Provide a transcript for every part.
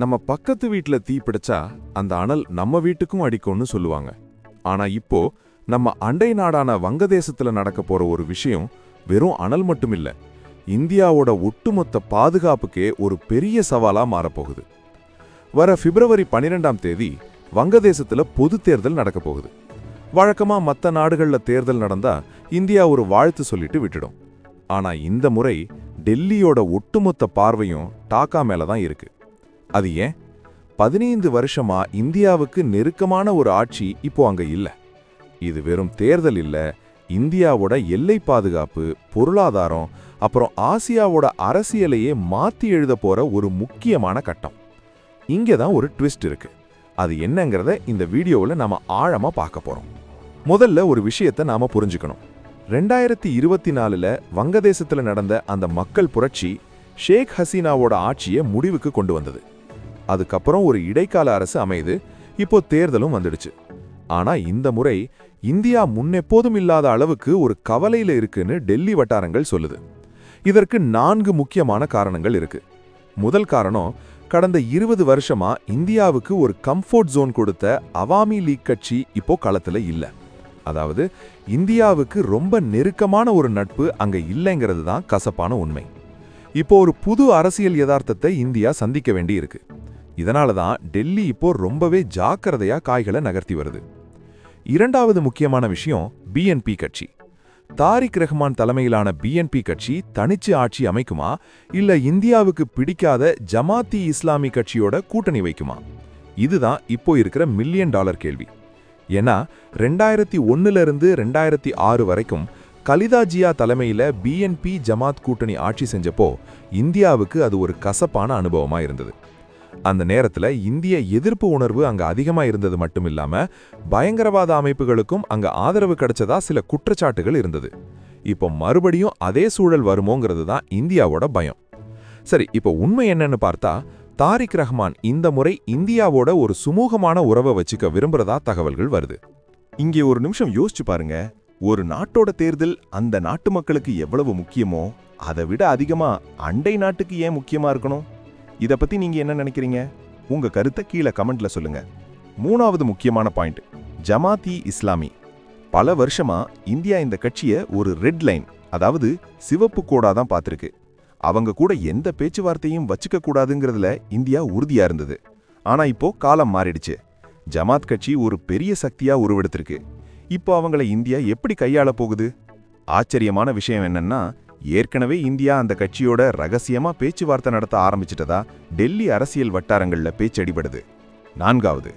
நம்ம பக்கத்து வீட்டில் தீ பிடிச்சா அந்த அனல் நம்ம வீட்டுக்கும் அடிக்கும்னு சொல்லுவாங்க. ஆனா இப்போ நம்ம அண்டை நாடான வங்கதேசத்தில் நடக்க போற ஒரு விஷயம் வெறும் அனல் மட்டும் இல்ல இந்தியாவோட ஒட்டுமொத்த பாதுகாப்புக்கே ஒரு பெரிய சவாலா மாறப்போகுது. வர பிப்ரவரி பன்னிரெண்டாம் தேதி வங்கதேசத்துல பொது தேர்தல் நடக்க போகுது. வழக்கமா மற்ற நாடுகளில் தேர்தல் நடந்தா இந்தியா ஒரு வாழ்த்து சொல்லிட்டு விட்டுடும். ஆனா இந்த முறை டெல்லியோட ஒட்டுமொத்த பார்வையும் டாக்கா மேல தான் இருக்கு. அது ஏன்? பதினைந்து வருஷமா இந்தியாவுக்கு நெருக்கமான ஒரு ஆட்சி இப்போ அங்க இல்லை. இது வெறும் தேர்தல் இல்லை இந்தியாவோட எல்லை பாதுகாப்பு பொருளாதாரம் அப்புறம் ஆசியாவோட அரசியலையே மாற்றி எழுத போற ஒரு முக்கியமான கட்டம். இங்கே தான் ஒரு ட்விஸ்ட் இருக்கு. அது என்னங்கிறத இந்த வீடியோவில் நாம ஆழமாக பார்க்க போகிறோம் முதல்ல ஒரு விஷயத்தை நாம புரிஞ்சுக்கணும். ரெண்டாயிரத்தி இருபத்தி நாலில் வங்கதேசத்தில் நடந்த அந்த மக்கள் புரட்சி ஷேக் ஹசீனாவோட ஆட்சியை முடிவுக்கு கொண்டு வந்தது. அதுக்கப்புறம் ஒரு இடைக்கால அரசு அமையுது. இப்போ தேர்தலும் வந்துடுச்சு. ஆனா இந்த முறை இந்தியா முன்னெப்போதும் இல்லாத அளவுக்கு ஒரு கவலையில இருக்குன்னு டெல்லி வட்டாரங்கள் சொல்லுது. இதற்கு நான்கு முக்கியமான காரணங்கள் இருக்கு. முதல் காரணம் கடந்த இருபது வருஷமா இந்தியாவுக்கு ஒரு கம்ஃபோர்ட் ஜோன் கொடுத்த அவாமி லீக் கட்சி இப்போ களத்துல இல்ல. அதாவது இந்தியாவுக்கு ரொம்ப நெருக்கமான ஒரு நட்பு அங்க இல்லைங்கிறது தான் கசப்பான உண்மை. இப்போ ஒரு புது அரசியல் யதார்த்தத்தை இந்தியா சந்திக்க வேண்டி இருக்கு இதனால தான் டெல்லி இப்போ ரொம்பவே ஜாக்கிரதையா காய்களை நகர்த்தி வருது. இரண்டாவது முக்கியமான விஷயம் பிஎன்பி கட்சி. தாரிக் ரஹ்மான் தலைமையிலான பிஎன்பி கட்சி தனிச்சு ஆட்சி அமைக்குமா? இல்ல இந்தியாவுக்கு பிடிக்காத ஜமாத்தி இஸ்லாமி கட்சியோட கூட்டணி வைக்குமா? இதுதான் இப்போ இருக்கிற மில்லியன் டாலர் கேள்வி. ஏன்னா ரெண்டாயிரத்தி ஒன்னுல இருந்து ரெண்டாயிரத்தி ஆறு வரைக்கும் கலிதா ஜியா தலைமையில பிஎன்பி ஜமாத் கூட்டணி ஆட்சி செஞ்சப்போ இந்தியாவுக்கு அது ஒரு கசப்பான அனுபவமா இருந்தது. அந்த நேரத்துல இந்திய எதிர்ப்பு உணர்வு அங்க அதிகமா இருந்தது மட்டும் இல்லாம பயங்கரவாத அமைப்புகளுக்கும் அங்க ஆதரவு கிடைச்சதா சில குற்றச்சாட்டுகள் இருந்தது. இப்போ மறுபடியும் அதே சூழல் வருமோங்கிறது தான் இந்தியாவோட பயம். சரி இப்போ உண்மை என்னன்னு பார்த்தா தாரிக் ரஹ்மான் இந்த முறை இந்தியாவோட ஒரு சுமூகமான உறவை வச்சுக்க விரும்புறதா தகவல்கள் வருது. இங்கே ஒரு நிமிஷம் யோசிச்சு பாருங்க. ஒரு நாட்டோட தேர்தல் அந்த நாட்டு மக்களுக்கு எவ்வளவு முக்கியமோ அதை விட அதிகமா அண்டை நாட்டுக்கு ஏன் முக்கியமா இருக்கணும்? இத பத்தி நீங்க என்ன நினைக்கிறீங்க? உங்க கருத்தை கீழே கமெண்ட்ல சொல்லுங்க. மூணாவது முக்கியமான பாயிண்ட் ஜமாத்தி இஸ்லாமி. பல வருஷமா இந்தியா இந்த கட்சியை ஒரு ரெட் லைன் அதாவது சிவப்பு கோடாக தான் பார்த்திருக்கு அவங்க கூட எந்த பேச்சுவார்த்தையும் வச்சுக்க கூடாதுங்கிறதுல இந்தியா உறுதியா இருந்தது. ஆனா இப்போ காலம் மாறிடுச்சு. ஜமாத் கட்சி ஒரு பெரிய சக்தியா உருவெடுத்திருக்கு. இப்போ அவங்கள இந்தியா எப்படி கையாள போகுது? ஆச்சரியமான விஷயம் என்னன்னா ஏற்கனவே இந்தியா அந்த கட்சியோட ரகசியமா பேச்சுவார்த்தை நடத்த ஆரம்பிச்சிட்டதா டெல்லி அரசியல் வட்டாரங்கள்ல பேச்சடிபடுது நான்காவது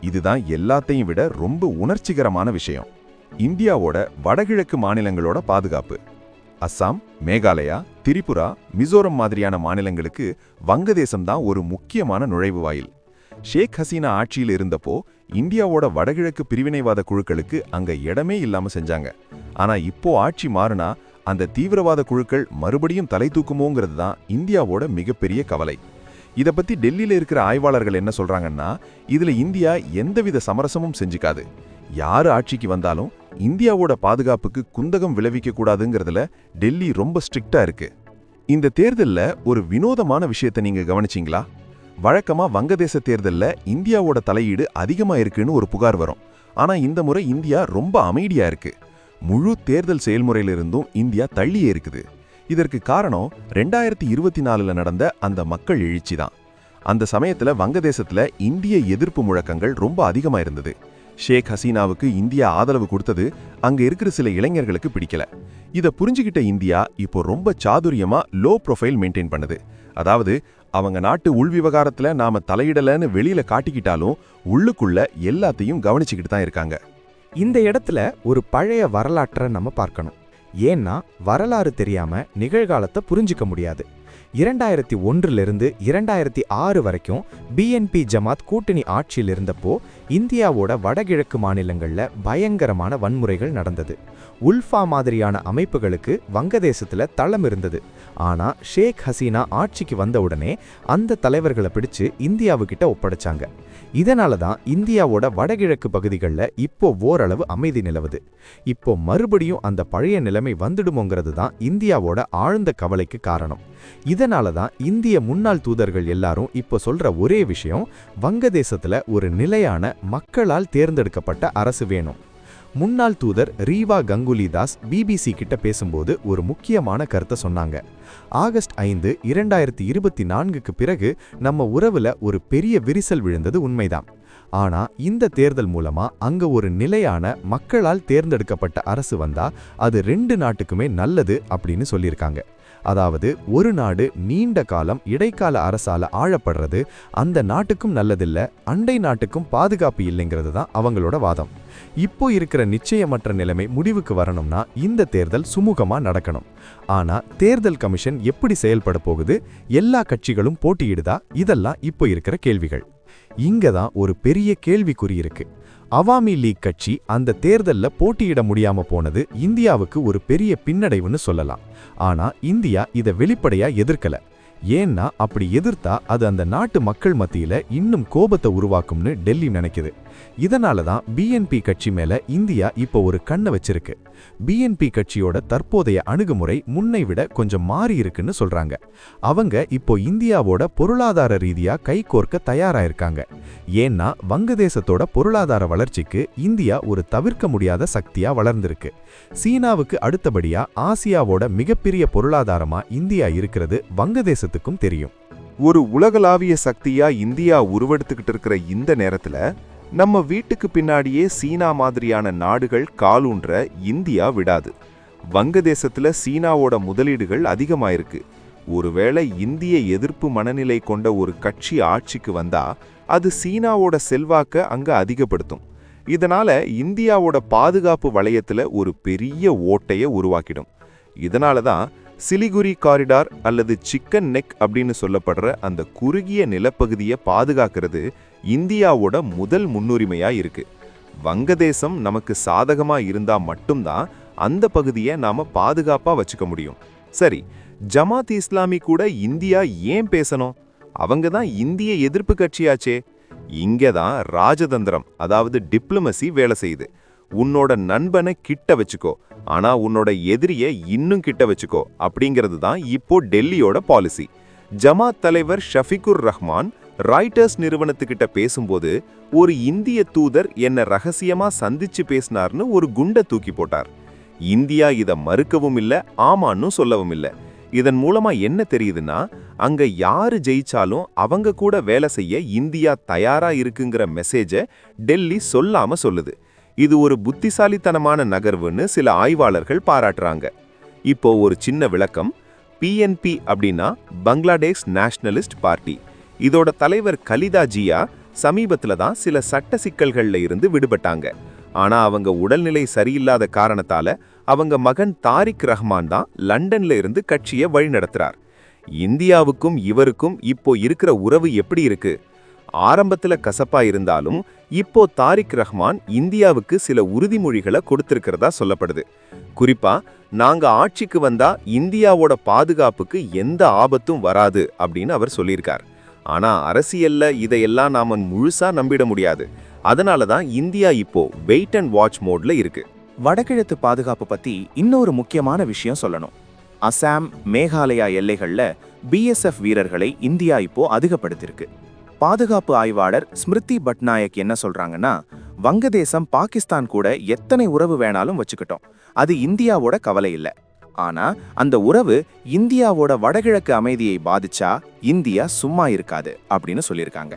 இதுதான் எல்லாத்தையும் விட ரொம்ப உணர்ச்சிகரமான விஷயம். இந்தியாவோட வடகிழக்கு மாநிலங்களோட பாதுகாப்பு. அஸ்ஸாம் மேகாலயா திரிபுரா மிசோரம் மாதிரியான மாநிலங்களுக்கு வங்கதேசம் தான் ஒரு முக்கியமான நுழைவு வாயில். ஷேக் ஹசீனா ஆட்சியில் இருந்தப்போ இந்தியாவோட வடகிழக்கு பிரிவினைவாத குழுக்களுக்கு அங்க இடமே இல்லாம செஞ்சாங்க. ஆனா இப்போ ஆட்சி மாறுனா அந்த தீவிரவாத குழுக்கள் மறுபடியும் தலை தூக்குமோங்கிறது தான் இந்தியாவோட மிகப்பெரிய கவலை. இதை பத்தி டெல்லியில இருக்கிற ஆய்வாளர்கள் என்ன சொல்றாங்கன்னா இதுல இந்தியா எந்தவித சமரசமும் செஞ்சுக்காது. யாரு ஆட்சிக்கு வந்தாலும் இந்தியாவோட பாதுகாப்புக்கு குந்தகம் விளைவிக்க கூடாதுங்கிறதுல டெல்லி ரொம்ப ஸ்ட்ரிக்டா இருக்கு. இந்த தேர்தலில் ஒரு வினோதமான விஷயத்தை நீங்க கவனிச்சிங்களா? வழக்கமா வங்கதேச தேர்தலில் இந்தியாவோட தலையீடு அதிகமா இருக்குன்னு ஒரு புகார் வரும். ஆனா இந்த முறை இந்தியா ரொம்ப அமைதியா இருக்கு. முழு தேர்தல் செயல்முறையிலிருந்தும் இந்தியா தள்ளியே இருக்குது இதற்கு காரணம் ரெண்டாயிரத்தி இருபத்தி நாலுல நடந்த அந்த மக்கள் எழுச்சி தான் அந்த சமயத்தில் வங்கதேசத்தில் இந்திய எதிர்ப்பு முழக்கங்கள் ரொம்ப அதிகமாக இருந்தது ஷேக் ஹசீனாவுக்கு இந்தியா ஆதரவு கொடுத்தது அங்கே இருக்கிற சில இளைஞர்களுக்கு பிடிக்கல. இதை புரிஞ்சுக்கிட்ட இந்தியா இப்போ ரொம்ப சாதுரியமாக லோ ப்ரொஃபைல் மெயின்டைன் பண்ணுது. அதாவது அவங்க நாட்டு உள் விவகாரத்தில் நாம தலையிடலன்னு வெளியில் காட்டிக்கிட்டாலும் உள்ளுக்குள்ள எல்லாத்தையும் கவனிச்சுக்கிட்டு தான் இருக்காங்க. இந்த இடத்துல ஒரு பழைய வரலாற்றை நம்ம பார்க்கணும். ஏன்னா வரலாறு தெரியாம நிகழ்காலத்தை புரிஞ்சுக்க முடியாது. இரண்டாயிரத்தி ஒன்றிலிருந்து இரண்டாயிரத்தி ஆறு வரைக்கும் பிஎன்பி ஜமாத் கூட்டணி ஆட்சியில் இருந்தப்போ இந்தியாவோட வடகிழக்கு மாநிலங்களில் பயங்கரமான வன்முறைகள் நடந்தது. உல்ஃபா மாதிரியான அமைப்புகளுக்கு வங்கதேசத்தில் தளம் இருந்தது. ஆனால் ஷேக் ஹசீனா ஆட்சிக்கு வந்த உடனே அந்த தலைவர்களை பிடிச்சு இந்தியாவுக்கிட்ட ஒப்படைச்சாங்க. இதனால தான் இந்தியாவோட வடகிழக்கு பகுதிகளில் இப்போ ஓரளவு அமைதி நிலவுது. இப்போ மறுபடியும் அந்த பழைய நிலைமை வந்துடுமோங்கிறது தான் இந்தியாவோட ஆழ்ந்த கவலைக்கு காரணம். இதனால தான் இந்திய முன்னாள் தூதர்கள் எல்லாரும் இப்போ சொல்ற ஒரே விஷயம் வங்கதேசத்தில் ஒரு நிலையான மக்களால் தேர்ந்தெடுக்கப்பட்ட அரசு வேணும். முன்னாள் தூதர் ரீவா கங்குலி தாஸ் பிபிசி கிட்ட பேசும்போது ஒரு முக்கியமான கருத்தை சொன்னாங்க. ஆகஸ்ட் ஐந்து இரண்டாயிரத்தி இருபத்தி நான்குக்கு பிறகு நம்ம உறவுல ஒரு பெரிய விரிசல் விழுந்தது உண்மைதான். ஆனா இந்த தேர்தல் மூலமா அங்க ஒரு நிலையான மக்களால் தேர்ந்தெடுக்கப்பட்ட அரசு வந்தா அது ரெண்டு நாட்டுக்குமே நல்லது அப்படின்னு சொல்லியிருக்காங்க. அதாவது ஒரு நாடு நீண்ட காலம் இடைக்கால அரசால ஆழப்படுறது அந்த நாட்டுக்கும் நல்லதில்ல அண்டை நாட்டுக்கும் பாதுகாப்பு இல்லைங்கிறது தான் அவங்களோட வாதம். இப்போ இருக்கிற நிச்சயமற்ற நிலைமை முடிவுக்கு வரணும்னா இந்த தேர்தல் சுமூகமா நடக்கணும். ஆனா தேர்தல் கமிஷன் எப்படி செயல்பட போகுது எல்லா கட்சிகளும் போட்டியிடுதா இதெல்லாம் இப்போ இருக்கிற கேள்விகள். இங்க தான் ஒரு பெரிய கேள்விக்குறி இருக்கு. அவாமி லீக் கட்சி அந்த தேர்தல்ல போட்டியிட முடியாம போனது இந்தியாவுக்கு ஒரு பெரிய பின்னடைவுன்னு சொல்லலாம். ஆனா இந்தியா இத வெளிப்படையா எதிர்க்கல. ஏன்னா அப்படி எதிர்த்தா அது அந்த நாட்டு மக்கள் மத்தியில இன்னும் கோபத்தை உருவாக்கும்னு டெல்லி நினைக்குது. இதனால தான் பிஎன்பி கட்சி மேல இந்தியா இப்போ ஒரு கண்ணை வச்சிருக்கு. பிஎன்பி கட்சியோட தற்போதைய அணுகுமுறை முன்னை விட கொஞ்சம் மாறி இருக்குன்னு சொல்றாங்க. அவங்க இப்போ இந்தியாவோட பொருளாதார ரீதியா கைகோர்க்க தயாரா இருக்காங்க ஏன்னா வங்கதேசத்தோட பொருளாதார வளர்ச்சிக்கு இந்தியா ஒரு தவிர்க்க முடியாத சக்தியா வளர்ந்திருக்கு. சீனாவுக்கு அடுத்தபடியா ஆசியாவோட மிகப்பெரிய பொருளாதாரமா இந்தியா இருக்கிறது வங்கதேசத்துக்கும் தெரியும். ஒரு உலகளாவிய சக்தியா இந்தியா உருவெடுத்துக்கிட்டு இருக்கிற இந்த நேரத்துல நம்ம வீட்டுக்கு பின்னாடியே சீனா மாதிரியான நாடுகள் காலூன்ற இந்தியா விடாது. வங்கதேசத்தில் சீனாவோட முதலீடுகள் அதிகமாயிருக்கு. ஒருவேளை இந்திய எதிர்ப்பு மனநிலை கொண்ட ஒரு கட்சி ஆட்சிக்கு வந்தா அது சீனாவோட செல்வாக்க அங்க அதிகப்படுத்தும். இதனால இந்தியாவோட பாதுகாப்பு வளையத்துல ஒரு பெரிய ஓட்டையை உருவாக்கிடும். இதனால தான் சிலிகுரி காரிடார் அல்லது சிக்கன் நெக் அப்படின்னு சொல்லப்படுற அந்த குறுகிய நிலப்பகுதியை பாதுகாக்கிறது இந்தியாவோட முதல் முன்னுரிமையா இருக்கு. வங்கதேசம் நமக்கு சாதகமா இருந்தா மட்டும்தான் அந்த பகுதியை நாம பாதுகாப்பா வச்சுக்க முடியும். சரி ஜமாத் இஸ்லாமி கூட இந்தியா ஏன் பேசணும்? அவங்க தான் இந்திய எதிர்ப்பு கட்சியாச்சே. இங்கே தான் ராஜதந்திரம் அதாவது டிப்ளமசி வேலை செய்யுது. உன்னோட நண்பனை கிட்ட வச்சுக்கோ. ஆனா உன்னோட எதிரியை இன்னும் கிட்ட வச்சுக்கோ. அப்படிங்கிறது தான் இப்போ டெல்லியோட பாலிசி. ஜமாத் தலைவர் ஷஃபிகுர் ரஹ்மான் ராய்டர்ஸ் நிறுவனத்துக்கிட்ட பேசும்போது ஒரு இந்திய தூதர் என்ன ரகசியமா சந்திச்சு பேசினார்னு ஒரு குண்டை தூக்கி போட்டார். இந்தியா இதை மறுக்கவும் இல்லை ஆமான்னு சொல்லவும் இல்லை. இதன் மூலமா என்ன தெரியுதுன்னா அங்க யாரு ஜெயிச்சாலும் அவங்க கூட வேலை செய்ய இந்தியா தயாரா இருக்குங்கிற மெசேஜை டெல்லி சொல்லாம சொல்லுது. இது ஒரு புத்திசாலித்தனமான நகர்வுன்னு சில ஆய்வாளர்கள் பாராட்டுறாங்க. இப்போ ஒரு சின்ன விளக்கம் பிஎன்பி அப்படின்னா பங்களாதேஷ் நேஷனலிஸ்ட் பார்ட்டி. இதோட தலைவர் கலிதா ஜியா சமீபத்துல தான் சில சட்ட சிக்கல்கள்ல இருந்து விடுபட்டாங்க. ஆனா அவங்க உடல்நிலை சரியில்லாத காரணத்தால அவங்க மகன் தாரிக் ரஹ்மான் தான் லண்டன்ல இருந்து கட்சியை வழிநடத்துறார். இந்தியாவுக்கும் இவருக்கும் இப்போ இருக்கிற உறவு எப்படி இருக்கு? ஆரம்பத்துல கசப்பா இருந்தாலும் இப்போ தாரிக் ரஹ்மான் இந்தியாவுக்கு சில உறுதிமொழிகளை கொடுத்திருக்கிறதா சொல்லப்படுது. குறிப்பா நாங்க ஆட்சிக்கு வந்தா இந்தியாவோட பாதுகாப்புக்கு எந்த ஆபத்தும் வராது அப்படின்னு அவர் சொல்லியிருக்கார். ஆனா அரசியல்ல இதையெல்லாம் நாம முழுசா நம்பிட முடியாது. அதனால தான் இந்தியா இப்போ வெயிட் அண்ட் வாட்ச் மோட்ல இருக்கு. வடகிழக்கு பாதுகாப்பு பத்தி இன்னொரு முக்கியமான விஷயம் சொல்லணும். அசாம் மேகாலயா எல்லைகள்ல பிஎஸ்எஃப் வீரர்களை இந்தியா இப்போ அதிகப்படுத்திருக்கு பாதுகாப்பு ஆய்வாளர் ஸ்மிருதி பட்நாயக் என்ன சொல்றாங்கன்னா வங்கதேசம் பாகிஸ்தான் கூட எத்தனை உறவு வேணாலும் வச்சுக்கிட்டோம். அது இந்தியாவோட கவலை இல்லை. ஆனா அந்த உறவு இந்தியாவோட வடகிழக்கு அமைதியை பாதிச்சா இந்தியா சும்மா இருக்காது அப்படின்னு சொல்லியிருக்காங்க.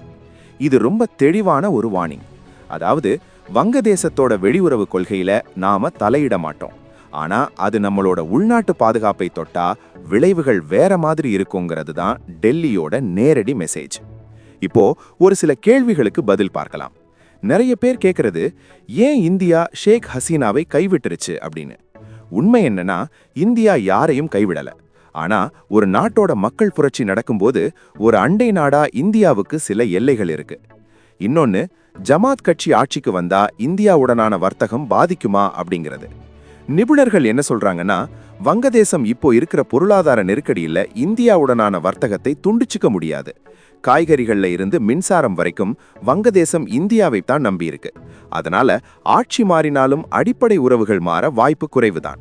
இது ரொம்ப தெளிவான ஒரு வார்னிங். அதாவது வங்கதேசத்தோட வெளியுறவு கொள்கையில நாம தலையிட மாட்டோம். ஆனா அது நம்மளோட உள்நாட்டு பாதுகாப்பை தொட்டா விளைவுகள் வேற மாதிரி இருக்குங்கிறது தான் டெல்லியோட நேரடி மெசேஜ். இப்போ ஒரு சில கேள்விகளுக்கு பதில் பார்க்கலாம். நிறைய பேர் கேட்கறது ஏன் இந்தியா ஷேக் ஹசீனாவை கைவிட்டுருச்சு? அப்படின்னு. உண்மை என்னன்னா இந்தியா யாரையும் கைவிடல. ஆனா ஒரு நாட்டோட மக்கள் புரட்சி நடக்கும்போது ஒரு அண்டை நாடா இந்தியாவுக்கு சில எல்லைகள் இருக்கு. இன்னொன்னு ஜமாத் கட்சி ஆட்சிக்கு வந்தா இந்தியாவுடனான வர்த்தகம் பாதிக்குமா? அப்படிங்கிறது. நிபுணர்கள் என்ன சொல்றாங்கன்னா வங்கதேசம் இப்போ இருக்கிற பொருளாதார நெருக்கடியில் இந்தியாவுடனான வர்த்தகத்தை துண்டிச்சுக்க முடியாது. காய்கறிகள்ல இருந்து மின்சாரம் வரைக்கும் வங்கதேசம் இந்தியாவை தான் நம்பியிருக்கு. அதனால ஆட்சி மாறினாலும் அடிப்படை உறவுகள் மாற வாய்ப்பு குறைவுதான்.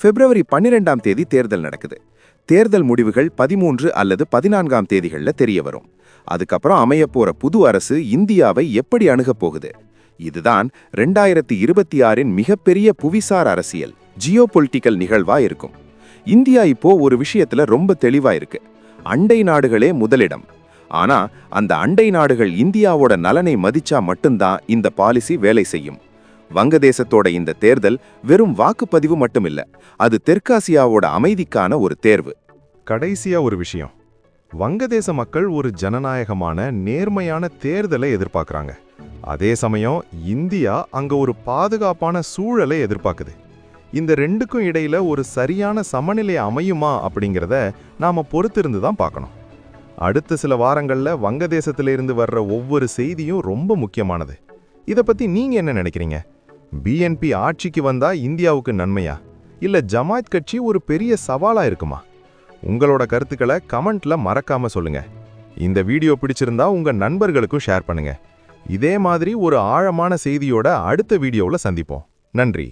பிப்ரவரி பன்னிரெண்டாம் தேதி தேர்தல் நடக்குது. தேர்தல் முடிவுகள் பதிமூன்று அல்லது பதினான்காம் தேதிகளில் தெரிய வரும். அதுக்கப்புறம் அமையப்போற புது அரசு இந்தியாவை எப்படி அணுகப் போகுது? இதுதான் ரெண்டாயிரத்தி இருபத்தி ஆறின் மிகப்பெரிய புவிசார் அரசியல் ஜியோ நிகழ்வா இருக்கும். இந்தியா இப்போ ஒரு விஷயத்துல ரொம்ப தெளிவா இருக்கு. அண்டை நாடுகளே முதலிடம். ஆனா அந்த அண்டை நாடுகள் இந்தியாவோட நலனை மதிச்சா மட்டும்தான் இந்த பாலிசி வேலை செய்யும். வங்கதேசத்தோட இந்த தேர்தல் வெறும் வாக்குப்பதிவு மட்டுமில்ல அது தெற்காசியாவோட அமைதிக்கான ஒரு தேர்வு. கடைசியா ஒரு விஷயம். வங்கதேச மக்கள் ஒரு ஜனநாயகமான நேர்மையான தேர்தலை எதிர்பார்க்குறாங்க. அதே சமயம் இந்தியா அங்கே ஒரு பாதுகாப்பான சூழலை எதிர்பார்க்குது. இந்த ரெண்டுக்கும் இடையில ஒரு சரியான சமநிலை அமையுமா அப்படிங்கிறத நாம் பொறுத்திருந்து தான் பார்க்கணும். அடுத்த சில வாரங்களில் வங்கதேசத்திலிருந்து வர்ற ஒவ்வொரு செய்தியும் ரொம்ப முக்கியமானது. இதை பற்றி நீங்கள் என்ன நினைக்கிறீங்க? பிஎன்பி ஆட்சிக்கு வந்தால் இந்தியாவுக்கு நன்மையா? இல்லை ஜமாத் கட்சி ஒரு பெரிய சவாலாக இருக்குமா? உங்களோட கருத்துக்களை கமெண்ட்ல மறக்காம சொல்லுங்க. இந்த வீடியோ பிடிச்சிருந்தா உங்க நண்பர்களுக்கும் ஷேர் பண்ணுங்க. இதே மாதிரி ஒரு ஆழமான செய்தியோட அடுத்த வீடியோவில் சந்திப்போம். நன்றி.